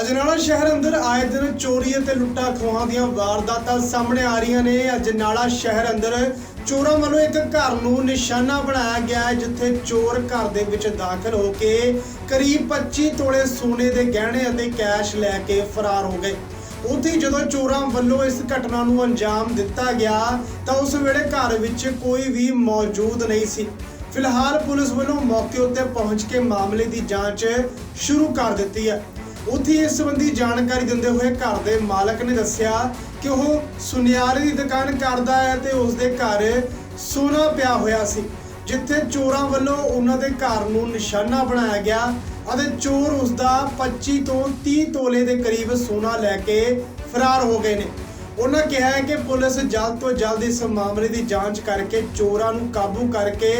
ਅਜਨਾਲਾ ਸ਼ਹਿਰ ਅੰਦਰ ਆਏ ਦਿਨ ਚੋਰੀ ਅਤੇ ਲੁੱਟਾਂ ਖੋਹਾਂ ਦੀਆਂ ਵਾਰਦਾਤਾਂ ਸਾਹਮਣੇ ਆ ਰਹੀਆਂ ਨੇ। ਅਜਨਾਲਾ ਸ਼ਹਿਰ ਅੰਦਰ ਚੋਰਾਂ ਵੱਲੋਂ ਇੱਕ ਘਰ ਨੂੰ ਨਿਸ਼ਾਨਾ ਬਣਾਇਆ ਗਿਆ ਹੈ, ਜਿੱਥੇ ਚੋਰ ਘਰ ਦੇ ਵਿੱਚ ਦਾਖਲ ਹੋ ਕੇ ਕਰੀਬ 25 ਤੋਲੇ ਸੋਨੇ ਦੇ ਗਹਿਣੇ ਅਤੇ ਕੈਸ਼ ਲੈ ਕੇ ਫਰਾਰ ਹੋ ਗਏ। ਉੱਥੇ ਜਦੋਂ ਚੋਰਾਂ ਵੱਲੋਂ ਇਸ ਘਟਨਾ ਨੂੰ ਅੰਜਾਮ ਦਿੱਤਾ ਗਿਆ, ਤਾਂ ਉਸ ਵੇਲੇ ਘਰ ਵਿੱਚ ਕੋਈ ਵੀ ਮੌਜੂਦ ਨਹੀਂ ਸੀ। ਫਿਲਹਾਲ ਪੁਲਿਸ ਵੱਲੋਂ ਮੌਕੇ ਉੱਤੇ ਪਹੁੰਚ ਕੇ ਮਾਮਲੇ ਦੀ ਜਾਂਚ ਸ਼ੁਰੂ ਕਰ ਦਿੱਤੀ ਹੈ। ਉੱਥੇ ਇਸ ਸੰਬੰਧੀ ਜਾਣਕਾਰੀ ਦਿੰਦੇ ਹੋਏ ਘਰ ਦੇ ਮਾਲਕ ਨੇ ਦੱਸਿਆ ਕਿ ਉਹ ਸੁਨਿਆਰੇ ਦੀ ਦੁਕਾਨ ਕਰਦਾ ਹੈ ਤੇ ਉਸ ਦੇ ਘਰ ਸੋਨਾ ਪਿਆ ਹੋਇਆ ਸੀ, ਜਿੱਥੇ ਚੋਰਾਂ ਵੱਲੋਂ ਉਹਨਾਂ ਦੇ ਘਰ ਨੂੰ ਨਿਸ਼ਾਨਾ ਬਣਾਇਆ ਗਿਆ ਅਤੇ ਚੋਰ ਉਸ ਦਾ 25 ਤੋਂ 30 ਤੋਲੇ ਦੇ ਕਰੀਬ ਸੋਨਾ ਲੈ ਕੇ ਫਰਾਰ ਹੋ ਗਏ ਨੇ। ਉਹਨਾਂ ਕਿਹਾ ਹੈ ਕਿ ਪੁਲਿਸ ਜਲਦ ਤੋਂ ਜਲਦ ਇਸ ਮਾਮਲੇ ਦੀ ਜਾਂਚ ਕਰਕੇ ਚੋਰਾਂ ਨੂੰ ਕਾਬੂ ਕਰਕੇ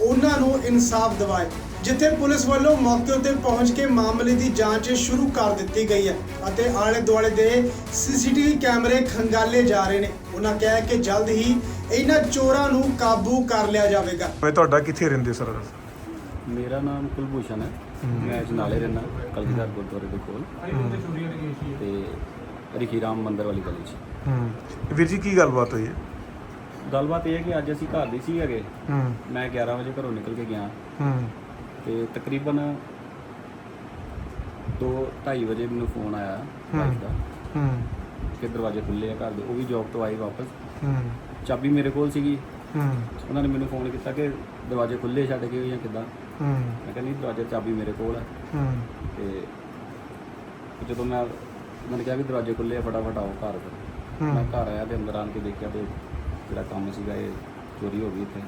ਉਹਨਾਂ ਨੂੰ ਇਨਸਾਫ ਦਿਵਾਏ। ਜਿੱਥੇ ਪੁਲਿਸ ਵੱਲੋਂ ਮੌਕੇ ਉੱਤੇ ਪਹੁੰਚ ਕੇ ਮਾਮਲੇ ਦੀ ਜਾਂਚ ਸ਼ੁਰੂ ਕਰ ਦਿੱਤੀ ਗਈ ਹੈ ਅਤੇ ਆਲੇ ਦੁਆਲੇ ਦੇ ਸੀਸੀਟੀਵੀ ਕੈਮਰੇ ਖੰਗਾਲੇ ਜਾ ਰਹੇ ਨੇ। ਉਹਨਾਂ ਕਿਹਾ ਕਿ ਜਲਦ ਹੀ ਇਹਨਾਂ ਚੋਰਾਂ ਨੂੰ ਕਾਬੂ ਕਰ ਲਿਆ ਜਾਵੇਗਾ। ਮੈਂ ਤੁਹਾਡਾ ਕਿੱਥੇ ਰਹਿੰਦੇ ਸਰ? ਮੇਰਾ ਨਾਮ ਕੁਲਭੂਸ਼ਣ ਹੈ। ਮੈਂ ਜਨਾਲੇ ਰਹਿਣਾ ਕਲਗੀਧਰ ਗੁਰਦੁਆਰੇ ਦੇ ਕੋਲ। ਤੇ ਰਿਖੀ ਰਾਮ ਮੰਦਿਰ ਵਾਲੀ ਗਲੀ 'ਚ। ਹੂੰ। ਵੀਰ ਜੀ ਕੀ ਗੱਲਬਾਤ ਹੋਈ ਹੈ? ਗੱਲਬਾਤ ਇਹ ਹੈ ਕਿ ਅੱਜ ਅਸੀਂ ਘਰ ਦੇ ਸੀ ਹੈਗੇ। ਹੂੰ। ਮੈਂ 11 ਵਜੇ ਘਰੋਂ ਨਿਕਲ ਕੇ ਗਿਆ। ਹੂੰ। ਤੇ ਤਕਰੀਬਨ 2:30 ਵਜੇ ਮੈਨੂੰ ਫੋਨ ਆਇਆ ਵਾਈਫ ਦਾ। ਹੂੰ। ਕਿ ਦਰਵਾਜ਼ੇ ਖੁੱਲੇ ਆ ਘਰ ਦੇ ਉਹ ਵੀ ਜੌਬ ਤੋਂ ਆਈ ਵਾਪਸ। ਹੂੰ। ਚਾਬੀ ਮੇਰੇ ਕੋਲ ਸੀਗੀ। ਹੂੰ। ਉਹਨਾਂ ਨੇ ਮੈਨੂੰ ਫੋਨ ਕੀਤਾ ਕਿ ਦਰਵਾਜ਼ੇ ਖੁੱਲੇ ਛੱਡ ਕੇ ਜਾਂ ਕਿੱਦਾਂ। ਹੂੰ। ਮੈਂ ਕਹਿੰਦੀ ਦਰਵਾਜ਼ੇ ਦੀ ਚਾਬੀ ਮੇਰੇ ਕੋਲ ਹੈ ਹੂੰ। ਤੇ ਜਦੋਂ ਮੈਂ ਮੈਨੂੰ ਕਿਹਾ ਵੀ ਦਰਵਾਜ਼ੇ ਖੁੱਲੇ ਆ ਫਟਾਫਟ ਆਓ ਘਰ। ਹੂੰ। ਮੈਂ ਘਰ ਆਇਆ ਤੇ ਅੰਦਰ ਆਣ ਕੇ ਦੇਖਿਆ ਤੇ ਜਿਹੜਾ ਕੰਮ ਸੀਗਾ ਇਹ ਚੋਰੀ ਹੋ ਗਈ ਇੱਥੇ।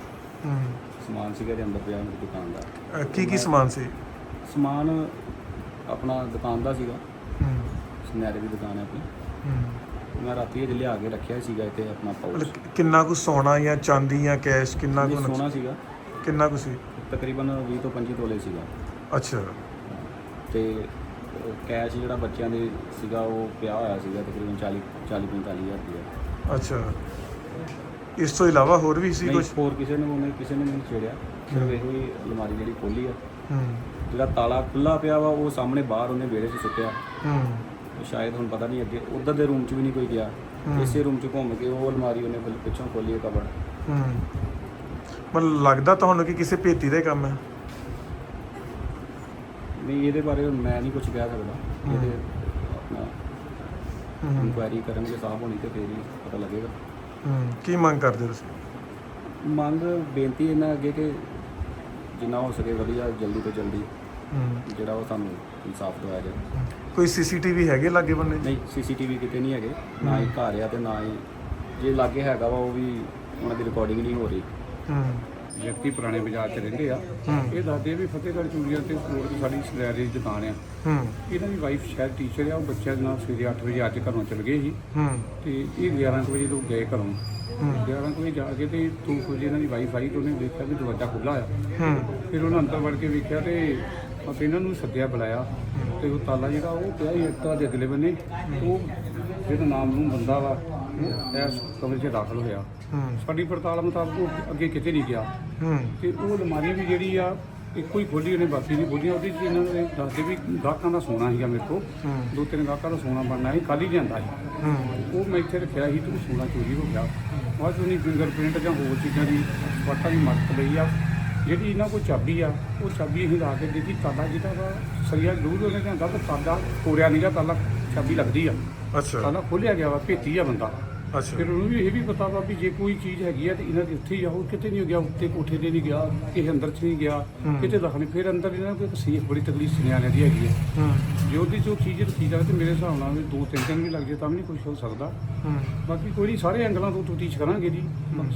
ਹੂੰ। ਸਮਾਨ ਸੀਗਾ ਦੇ ਅੰਦਰ ਪਿਆ ਮੇਰੀ ਦੁਕਾਨ ਦਾ। ਕੀ ਕੀ ਸਮਾਨ ਸੀ? ਸਮਾਨ ਆਪਣਾ ਦੁਕਾਨ ਦਾ ਸੀਗਾ। ਹੂੰ। ਸੁਨਿਆਰੇ ਦੀ ਦੁਕਾਨ ਹੈ ਆਪਣੀ। ਹੂੰ। ਮੈਂ ਰਾਤੀ ਇਹ ਲਿਆ ਕੇ ਰੱਖਿਆ ਸੀਗਾ ਇੱਥੇ ਆਪਣਾ ਮਤਲਬ ਕਿ- ਕਿੰਨਾ ਕੁ ਸੋਨਾ ਜਾਂ ਚਾਂਦੀ ਜਾਂ ਕੈਸ਼ ਕਿੰਨਾ ਕੁ ਸੋਨਾ ਸੀਗਾ। ਕਿੰਨਾ ਕੁ ਸੀ? ਤਕਰੀਬਨ 20 ਤੋਂ 25 ਤੋਲੇ ਸੀਗਾ। ਅੱਛਾ। ਤੇ ਕੈਸ਼ ਜਿਹੜਾ ਬੱਚਿਆਂ ਦੇ ਸੀਗਾ ਉਹ ਪਿਆ ਹੋਇਆ ਸੀਗਾ ਤਕਰੀਬਨ 40 40 45 ਹਜ਼ਾਰ ਰੁਪਇਆ। ਅੱਛਾ। ਇਸ ਤੋਂ ਇਲਾਵਾ ਹੋਰ ਵੀ ਸੀ ਨਹੀਂ ਕੁਝ ਹੋਰ ਕਿਸੇ ਨੂੰ ਉਹਨੇ ਕਿਸੇ ਨੇ ਨਹੀਂ ਛੇੜਿਆ। ਸਿਰਫ ਇਹੋ ਹੀ ਅਲਮਾਰੀ ਜਿਹੜੀ ਖੋਲੀ ਆ। ਹੂੰ। ਜਿਹੜਾ ਤਾਲਾ ਖੁੱਲਾ ਪਿਆ ਵਾ ਉਹ ਸਾਹਮਣੇ ਬਾਹਰ ਉਹਨੇ ਵਿਹੜੇ 'ਚ ਸੁੱਟਿਆ। ਹੂੰ। ਤੇ ਸ਼ਾਇਦ ਹੁਣ ਪਤਾ ਨਹੀਂ ਅੱਗੇ ਉਧਰ ਦੇ ਰੂਮ 'ਚ ਵੀ ਨਹੀਂ ਕੋਈ ਗਿਆ। ਹੂੰ। ਇਸੇ ਰੂਮ 'ਚ ਘੁੰਮ ਕੇ ਉਹ ਅਲਮਾਰੀ ਉਹਨੇ ਫਿਰ ਪਿੱਛੋਂ ਖੋਲੀ ਕਬੜ ਹੂੰ। ਮਤਲਬ ਲੱਗਦਾ ਤੁਹਾਨੂੰ ਕਿ ਕਿਸੇ ਭੇਤੀ ਦਾ ਹੀ ਕੰਮ ਹੈ? ਨਹੀਂ ਇਹਦੇ ਬਾਰੇ ਹੁਣ ਮੈਂ ਨਹੀਂ ਕੁਝ ਕਹਿ ਸਕਦਾ। ਇਹਦੇ ਆਪਣਾ ਹੂੰ। ਇਨਕੁਆਇਰੀ ਕਰਨਗੇ ਸਾਹਬ ਹੋਣੀ ਤੇ ਫੇਰ ਹੀ ਪਤਾ ਲੱਗੇਗਾ। ਹੂੰ। ਕੀ ਮੰਗ ਕਰਦੇ ਤੁਸੀਂ? ਮੰਗ ਬੇਨਤੀ ਇਹਨਾਂ ਅੱਗੇ ਕਿ ਜਿੰਨਾ ਹੋ ਸਕੇ ਵਧੀਆ ਜਲਦੀ ਤੋਂ ਜਲਦੀ ਹੂੰ। ਜਿਹੜਾ ਉਹ ਸਾਨੂੰ ਇਨਸਾਫ ਦਿਵਾਇਆ ਜਾਏ। ਕੋਈ ਸੀਸੀਟੀਵੀ ਹੈਗੇ ਲਾਗੇ ਬੰਨੇ? ਨਹੀਂ ਸੀਸੀਟੀਵੀ ਕਿਤੇ ਨਹੀਂ ਹੈਗੇ। ਨਾ ਹੀ। ਘਰ ਆ ਤੇ ਨਾ ਹੀ ਜੇ ਲਾਗੇ ਹੈਗਾ ਵਾ ਉਹ ਵੀ ਉਹਨਾਂ ਦੀ ਰਿਕਾਰਡਿੰਗ ਨਹੀਂ ਹੋ ਰਹੀ। ਹੂੰ। ਵਿਅਕਤੀ ਪੁਰਾਣੇ ਬਾਜ਼ਾਰ 'ਚ ਰਹਿੰਦੇ ਆ। ਇਹ ਦੱਸਦੇ ਆ ਵੀ ਫਤਿਹਗੜ੍ਹ ਚੂੜੀਆਂ ਤੇ ਰੋਡ ਤੇ ਸਾਡੀ ਸਲੈਰੀ ਦੀ ਦੁਕਾਨ ਆ। ਇਹਨਾਂ ਦੀ ਵਾਈਫ ਸ਼ਾਇਦ ਟੀਚਰ ਆ ਉਹ ਬੱਚਿਆਂ ਦੇ ਨਾਲ ਸਵੇਰੇ 8 ਵਜੇ ਅੱਜ ਘਰੋਂ ਚਲ ਗਏ ਸੀ। ਤੇ ਇਹ 11 ਕੁ ਵਜੇ ਲੋਕ ਗਏ ਘਰੋਂ। ਹੂੰ। 11 ਕੁ ਵਜੇ ਜਾ ਕੇ ਤੇ 2 ਵਜੇ ਇਹਨਾਂ ਦੀ ਵਾਈਫ ਆਈ ਤੇ ਉਹਨੇ ਦੇਖਿਆ ਵੀ ਦਰਵਾਜ਼ਾ ਖੁੱਲਾ ਆ। ਫਿਰ ਉਹਨਾਂ ਅੰਦਰ ਵੜ ਕੇ ਵੇਖਿਆ ਤੇ ਅਸੀਂ ਇਹਨਾਂ ਨੂੰ ਸੱਦਿਆ ਬੁਲਾਇਆ। ਤੇ ਉਹ ਤਾਲਾ ਜਿਹੜਾ ਉਹ ਪਿਆ ਇੱਟਾਂ ਦੇ ਅਗਲੇ ਬੰਨੇ। ਉਹ ਜਿਹੜਾ ਨਾਮ ਨੂੰ ਬੰਦਾ ਵਾ। ਇਸ ਕਮਰੇ 'ਚ ਦਾਖਲ ਹੋਇਆ। ਹੂੰ। ਸਾਡੀ ਪੜਤਾਲ ਮੁਤਾਬਕ ਉਹ ਅੱਗੇ ਕਿਤੇ ਨਹੀਂ ਗਿਆ। ਹੂੰ। ਤੇ ਉਹ ਅਲਮਾਰੀ ਵੀ ਜਿਹੜੀ ਆ ਇੱਕੋ ਹੀ ਖੋਲੀ ਉਹਨੇ ਬਾਕੀ ਨਹੀਂ ਖੋਲੀਆਂ। ਉਹਦੇ 'ਚ ਇਹਨਾਂ ਨੇ ਦੱਸਦੇ ਵੀ ਗਾਹਕਾਂ ਦਾ ਸੋਨਾ ਸੀਗਾ ਮੇਰੇ ਕੋਲ। ਹੂੰ। ਦੋ ਤਿੰਨ ਗਾਹਕਾਂ ਦਾ ਸੋਨਾ ਬਣਨਾ ਸੀ ਹੀ ਲਿਆਂਦਾ ਸੀ। ਹੂੰ। ਉਹ ਮੈਂ ਇੱਥੇ ਰੱਖਿਆ ਸੀ ਤੇ ਉਹ ਸੋਨਾ ਚੋਰੀ ਹੋ ਗਿਆ। ਬਾਅਦ 'ਚ ਉਹਨੇ ਫਿੰਗਰਪ੍ਰਿੰਟ ਜਾਂ ਹੋਰ ਚੀਜ਼ਾਂ ਦੀ ਵਾਟਾਂ ਦੀ ਮਦਦ ਲਈ ਆ। ਜਿਹੜੀ ਇਹਨਾਂ ਕੋਲ ਚਾਬੀ ਆ ਉਹ ਚਾਬੀ ਅਸੀਂ ਲਾ ਕੇ ਦਿੱਤੀ। ਤਾਲਾ ਜਿਹੜਾ ਵਾ ਸਰੀਆ ਜ਼ਰੂਰ ਉਹਨੇ ਕਹਿੰਦਾ ਤਾਂ ਤਾਲਾ ਤੋੜਿਆ ਨਹੀਂਗਾ ਤਾਲਾ ਚਾਬੀ ਲੱਗਦੀ ਆ। ਅੱਛਾ। ਤਾਲਾ ਖੋਲਿਆ ਗਿਆ ਵਾ ਭੇਤੀ ਆ ਬੰਦਾ। ਅੱਛਾ। ਫਿਰ ਉਹਨੂੰ ਵੀ ਇਹ ਵੀ ਪਤਾ ਵਾ ਵੀ ਜੇ ਕੋਈ ਚੀਜ਼ ਹੈਗੀ ਆ ਤੇ ਇਹਨਾਂ ਦੇ ਉੱਥੇ ਹੀ ਆ ਉਹ ਕਿਤੇ ਨਹੀਂ ਗਿਆ ਉੱਤੇ ਕੋਠੇ ਤੇ ਨਹੀਂ ਗਿਆ ਕਿਸੇ ਅੰਦਰ ਚ ਨਹੀਂ ਗਿਆ। ਕਿਤੇ ਨਹੀਂ ਫਿਰ ਅੰਦਰ ਇਹਨਾਂ ਇੱਕ ਸੇਫ ਬੜੀ ਤਕਲੀਫ ਸੁਨਿਆਰਿਆਂ ਦੀ ਹੈਗੀ ਹੂੰ। ਜੇ ਉਹਦੀ ਜੋ ਚੀਜ਼ ਰੱਖੀ ਜਾਵੇ ਤੇ ਮੇਰੇ ਹਿਸਾਬ ਨਾਲ ਵੀ ਦੋ ਤਿੰਨ ਦਿਨ ਵੀ ਲੱਗ ਜੇ ਤਾਂ ਵੀ ਨਹੀਂ ਕੁਝ ਹੋ ਸਕਦਾ। ਹੂੰ। ਬਾਕੀ ਕੋਈ ਨਹੀਂ ਸਾਰੇ ਐਂਗਲਾਂ ਤੋਂ ਤਫਤੀਸ਼ ਕਰਾਂਗੇ ਜੀ।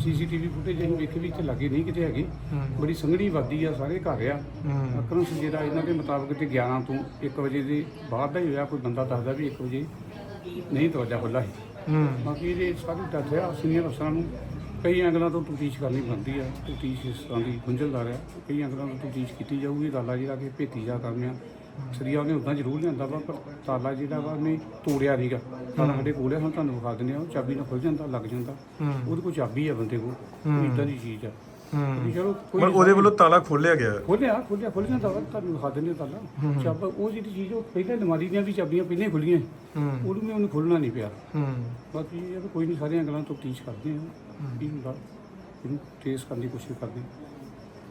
ਸੀਸੀਟੀਵੀ ਫੁਟੇਜ ਅਸੀਂ ਵੇਖੀ ਵੀ ਇੱਥੇ ਲੱਗੇ ਨਹੀਂ ਕਿਤੇ ਹੈਗੀ। ਬੜੀ ਸੰਘਣੀ ਵਾਦੀ ਆ ਸਾਰੇ ਘਰ ਆ। ਅਕਰਮ ਜਿਹੜਾ ਇਹਨਾਂ ਦੇ ਮੁਤਾਬਕ ਤੇ 11 ਤੋਂ 1 ਵਜੇ ਦੇ ਬਾਅਦ ਦਾ ਹੀ ਹੋਇਆ ਕੋਈ ਬੰਦਾ ਦੱਸਦਾ ਵੀ 1 ਵਜੇ ਨਹੀਂ ਦਰਵਾਜ਼ਾ ਖੁੱਲ੍ਹਾ ਸੀ। ਹੂੰ। ਬਾਕੀ ਇਹਦੇ ਸਾਰੀ ਤੱਥ ਆ ਸੀਨੀਅਰ ਅਫਸਰਾਂ ਨੂੰ ਕਈ ਐਂਗਲਾਂ ਤੋਂ ਤਫਤੀਸ਼ ਕਰਨੀ ਬਣਦੀ ਆ ਤਫਤੀਸ਼ ਇਸ ਤਰ੍ਹਾਂ ਦੀ ਗੁੰਝਲਦਾਰ ਆ। ਕਈ ਐਂਗਲਾਂ ਤੋਂ ਤਫਤੀਸ਼ ਕੀਤੀ ਜਾਊਗੀ ਤਾਲਾ ਜਿਹੜਾ ਕਿ ਭੇਤੀ ਜਾ ਕਰਨੇ ਆ। ਸਰੀਆ ਉਹਨੇ ਉਦਾਂ ਜ਼ਰੂਰ ਲਿਆਂਦਾ ਵਾ ਪਰ ਤਾਲਾ ਜਿਹੜਾ ਵਾ ਉਹਨੇ ਤੋੜਿਆ ਨਹੀਂਗਾ ਤਾਲਾ ਸਾਡੇ ਕੋਲ ਆ ਹੁਣ ਤੁਹਾਨੂੰ ਵਿਖਾ ਦਿੰਦੇ ਆ ਉਹ ਚਾਬੀ ਨਾਲ ਖੁੱਲ ਜਾਂਦਾ ਲੱਗ ਜਾਂਦਾ। ਹੂੰ। ਉਹਦੇ ਕੋਲ ਚਾਬੀ ਆ ਬੰਦੇ ਕੋਲ ਹੂੰ। ਇਦਾਂ ਦੀ ਚੀਜ਼ ਆ। ਹੂੰ। ਚਲੋ ਕੋਈ ਪਰ ਉਹਦੇ ਵੱਲੋਂ ਤਾਲਾ ਖੋਲਿਆ ਗਿਆ। ਖੋਲਿਆ ਖੋਲਿਆ ਖੋਲਿਆ ਤਾਂ ਤੁਹਾਨੂੰ ਦਿਖਾ ਦਿੰਦੇ ਤਾਲਾ। ਚਾਬਾ ਉਹ ਜਿਹੜੀ ਚੀਜ਼ ਉਹ ਪਹਿਲਾਂ ਅਲਮਾਰੀ ਦੀਆਂ ਵੀ ਚਾਬੀਆਂ ਪਹਿਲਾਂ ਹੀ ਖੁੱਲੀਆਂ। ਹੂੰ। ਉਹਨੂੰ ਵੀ ਉਹਨੂੰ ਖੋਲਣਾ ਨਹੀਂ ਪਿਆ। ਹੂੰ। ਬਾਕੀ ਇਹ ਵੀ ਕੋਈ ਨਹੀਂ ਸਾਰੀਆਂ ਗੱਲਾਂ ਤੋਂ ਤੀਚ ਕਰਦੇ ਆ ਕੀ ਹੁੰਦਾ ਇਹਨੂੰ ਟ੍ਰੇਸ ਕਰਨ ਦੀ ਕੋਸ਼ਿਸ਼ ਕਰਦੇ ਹਾਂ।